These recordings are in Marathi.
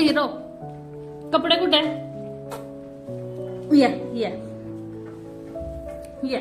ए हिरो. कपडे कुठे? आहे? या या. या.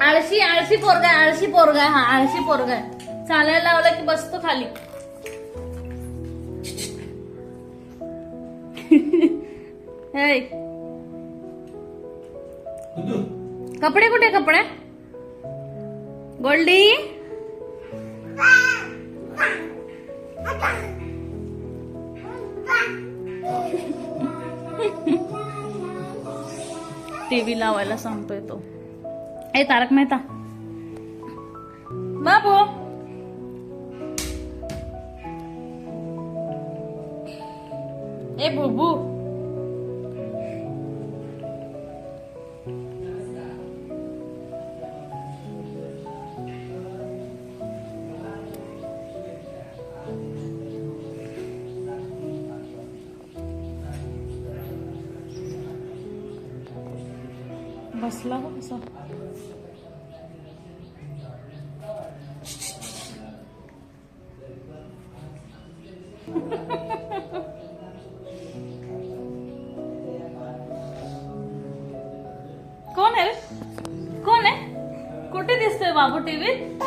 आळशी आळशी पोरगा आहे, आळशी पोरगा आहे, हा आळशी पोरगा आहे. चालायला लावलं की बसतो खाली. कपडे कुठे कपडे? गोल्डी? टीव्ही लावायला सांगतोय तो. ए तारक मेहता. बाबू. ए बुबू. बसला हो कसा कोण आहे रे? कोण आहे कुठे दिसतोय बाबू टीव्हीत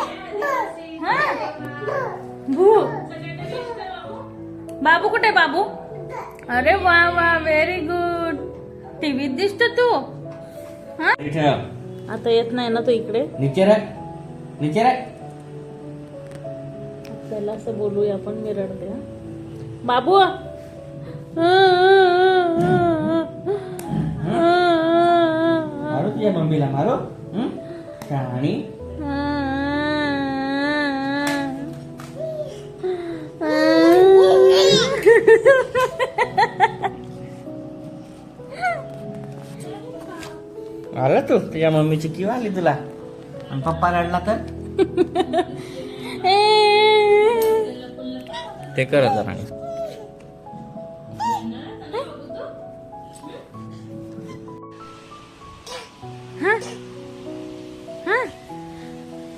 हा भू बाबू कुठे बाबू अरे वा वा व्हेरी गुड टीव्हीत दिसतो तू हा इथे ठेव. आता येत नाही ना तो इकडे नीचे त्याला असं बोलूया आपण मी रडते हा. बाबू मारू तुझ्या मम्मीला मारू हं? आला तू तुझ्या मम्मीची किंवा आली तुला? आणि पप्पा रडला तर? ते करत हा? हा?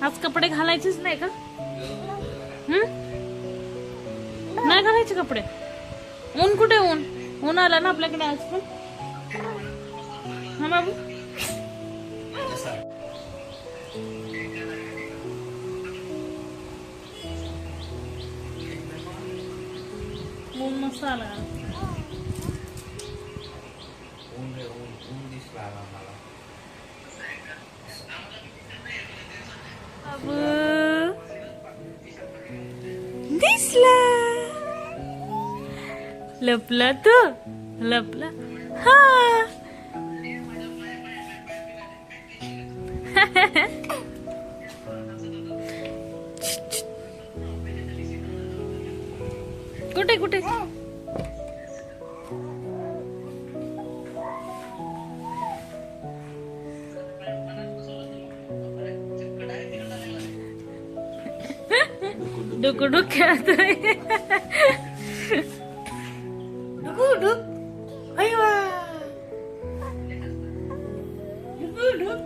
आज कपडे घालायचेच नाही का? नाही घालायचे कपडे? ऊन कुठे ऊन? ऊन आला ना आपल्याकडे आज पण? हा बाबू? ऊन आला दिसला. लपला तो. लपला. हा. कुठे कुठे? डुक डुक खेळतोय डुकू डुक अय्वा डुकू डुक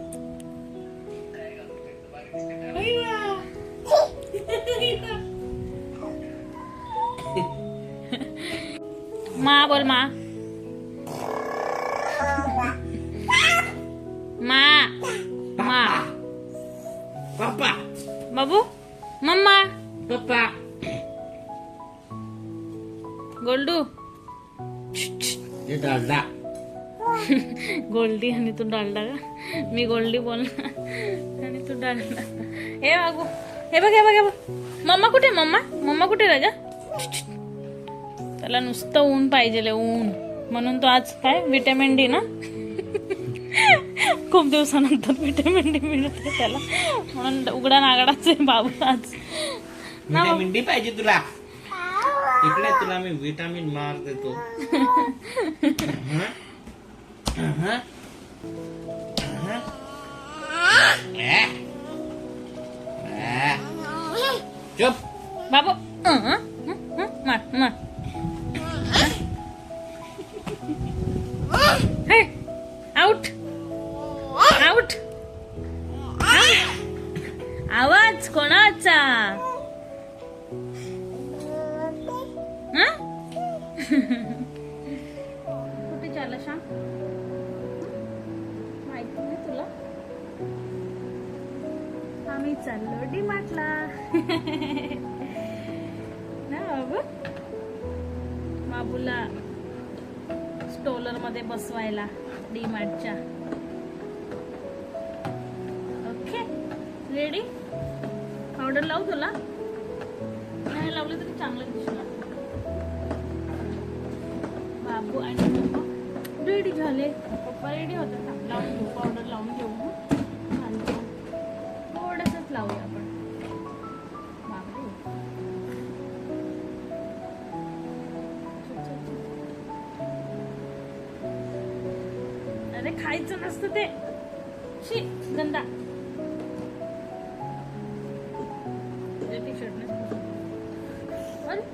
अय्वा मा बोल मा मा मा बाबू मम्मा पप्पा. गोल्डू. डालडा. गोल्डी आणि तू डालडा का? मी गोल्डी बोलणार. आणि तू डालडा. हे बाबू. हे बघ हे बघ हे बघ. मम्मा कुठे मम्मा? मम्मा कुठे राजा त्याला नुसतं ऊन पाहिजे ऊन. म्हणून तो आज काय? विटॅमिन डी ना? खूप दिवसानंतर विटॅमिन डी मिळते त्याला. म्हणून उघडा नागडाच आहे बाबू आज. विटॅमिन डी पाहिजे तुला? इकडे तुला मी विटामिन मार देतो. हं? हं? हं? चुप. बाबू. हं, हं, हं, मार मार. झालं शाम माहिती नाही तुला? आम्ही चाललो डी मार्टला ना बाबूला स्टोलरमध्ये बसवायला डी मार्टच्या ओके? रेडी पावडर लावू तुला? नाही लावलं तरी चांगलं दिसलं. बाबू आणि रेडी झाले. पप्पा रेडी होते ना. लावून घेऊ पावडर लावून घेऊ. आणि थोडंसंच लावूया आपण. अरे खायचं नसतं ते. शी गंदा. टी शर्ट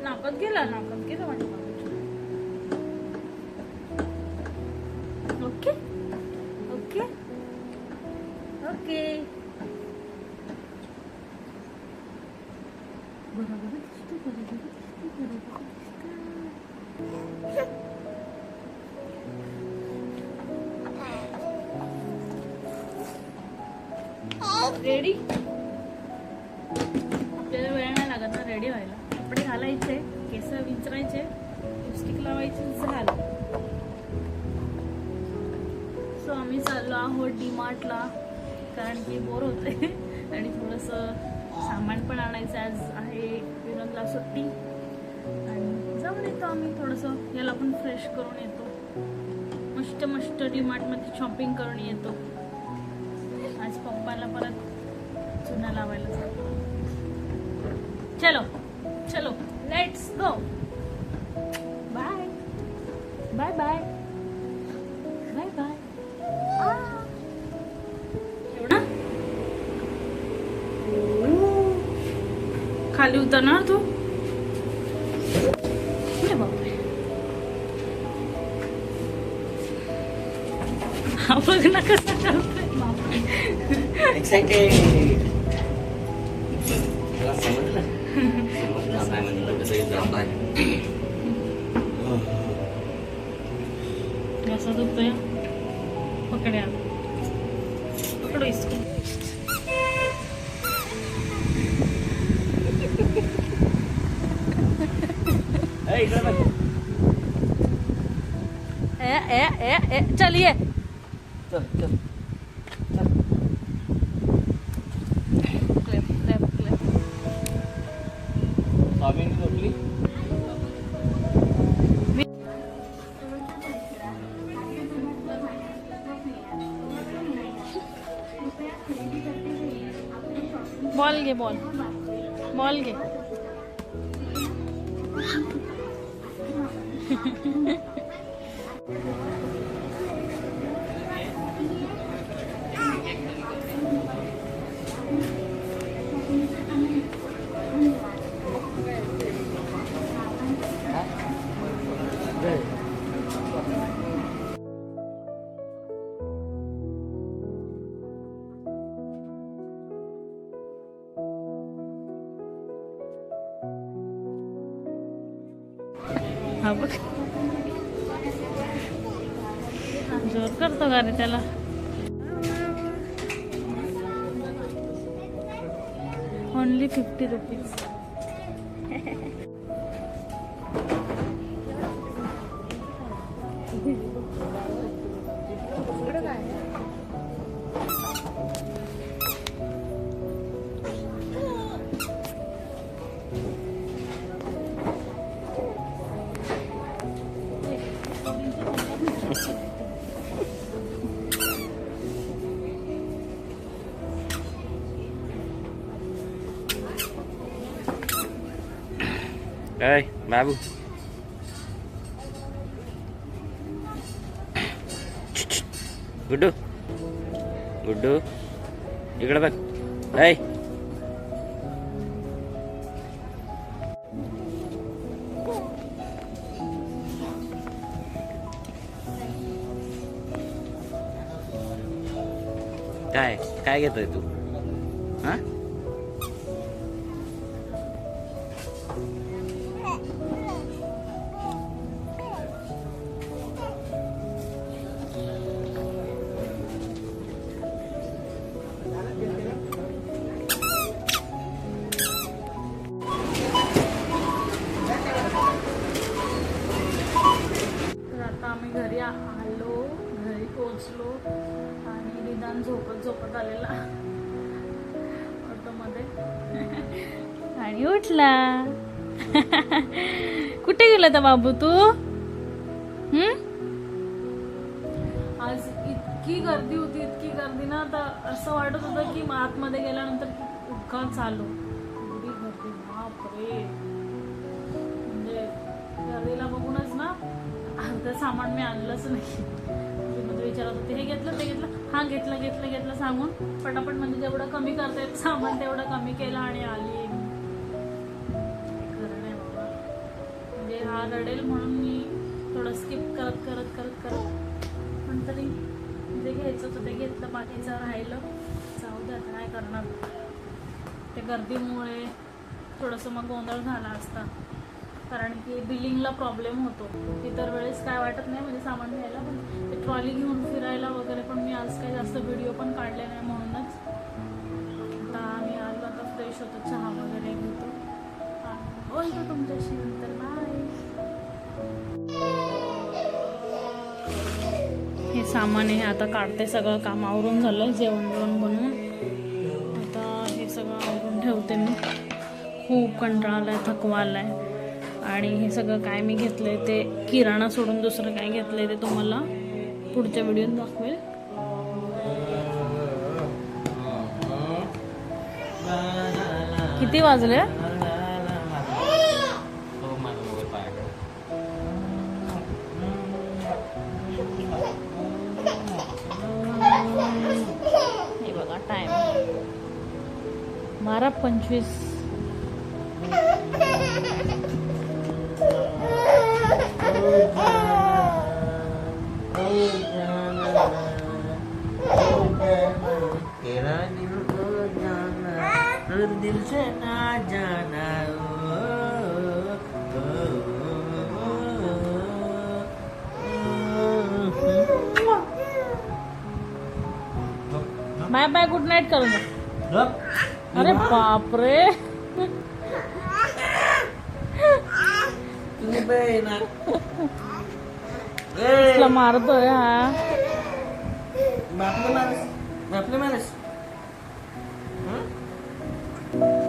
नाकात गेला नाकात गेला माझ्या रेडी आपल्याला वेळ नाही लागत ना रेडी व्हायला. कपडे घालायचे केस विंचरायचे लिपस्टिक लावायचे झालं. सो आम्ही चाललो आहोत डीमार्टला कारण की बोर होते आणि थोडंसं सामान पण आणायचं आज आहे विनोदला सुट्टी. आणि जाऊन येतो आम्ही थोडंसं. याला पण फ्रेश करून येतो. मस्त मस्त डीमार्टमध्ये शॉपिंग करून येतो. चुना लावायला चलो चलो let's go bye bye bye bye bye एवढा? खाली उतरणार तू? बघ ना कसं? करतोय एक्साइटेड पकड्या पकडो इसको ए. ए ए ए ए चलिए चल चल चल बॉल घे बॉल बॉल घे. करतो त्याला. ओनली फिफ्टी रुपीज काय बाबू गुड्डू गुड्डू इकडे बघ ऐ काय काय घेतोय तू हा उठला कुठे गेला तर बाबू तू? हम्म? आज इतकी गर्दी होती इतकी गर्दी ना आता असं वाटत होतं की आतमध्ये गेल्यानंतर की उठका चालू. एवढी गर्दी बापरे. म्हणजे गर्दीला बघूनच ना अर्ध सामान मी आणलंच नाही. म्हणजे विचारत होते हे घेतलं ते घेतलं? हा घेतलं घेतलं घेतलं सांगून. पटापट म्हणजे जेवढं कमी करता येत सामान तेवढं कमी केलं आणि आली. म्हणजे हा रडेल म्हणून मी थोडं स्किप करत करत करत करत. पण तरी जे घ्यायचं होतं ते घेतलं बाकीचं राहिलं. जाऊ द्या आता काय करणार? ते गर्दीमुळे थोडंसं मग गोंधळ झाला असता. कारण की बिलिंगला प्रॉब्लेम होतो. इतर वेळेस काय वाटत नाही म्हणजे सामान घ्यायला पण ते ट्रॉली घेऊन फिरायला वगैरे पण मी आज काही जास्त व्हिडिओ पण काढले नाही म्हणूनच. आता आम्ही आलो आता फ्रेश होतो चहा वगैरे घेतो. बोलतो तुमच्याशी. सामान आहे आता काढते सगळं काम. आवरून झालं जेवण जेवण बनवून. आता हे सगळं आवरून ठेवते मी. खूप कंटाळा आहे थकवा आहे आणि हे सगळं काय मी घेतलंय ते किराणा सोडून दुसरं काय घेतलंय ते तुम्हाला पुढच्या व्हिडिओत दाखवेल. किती वाजले? हे बघा टाइम बाय गुड नाईट करून. अरे बापरे. मारतोय हा. बापले माणूस हं?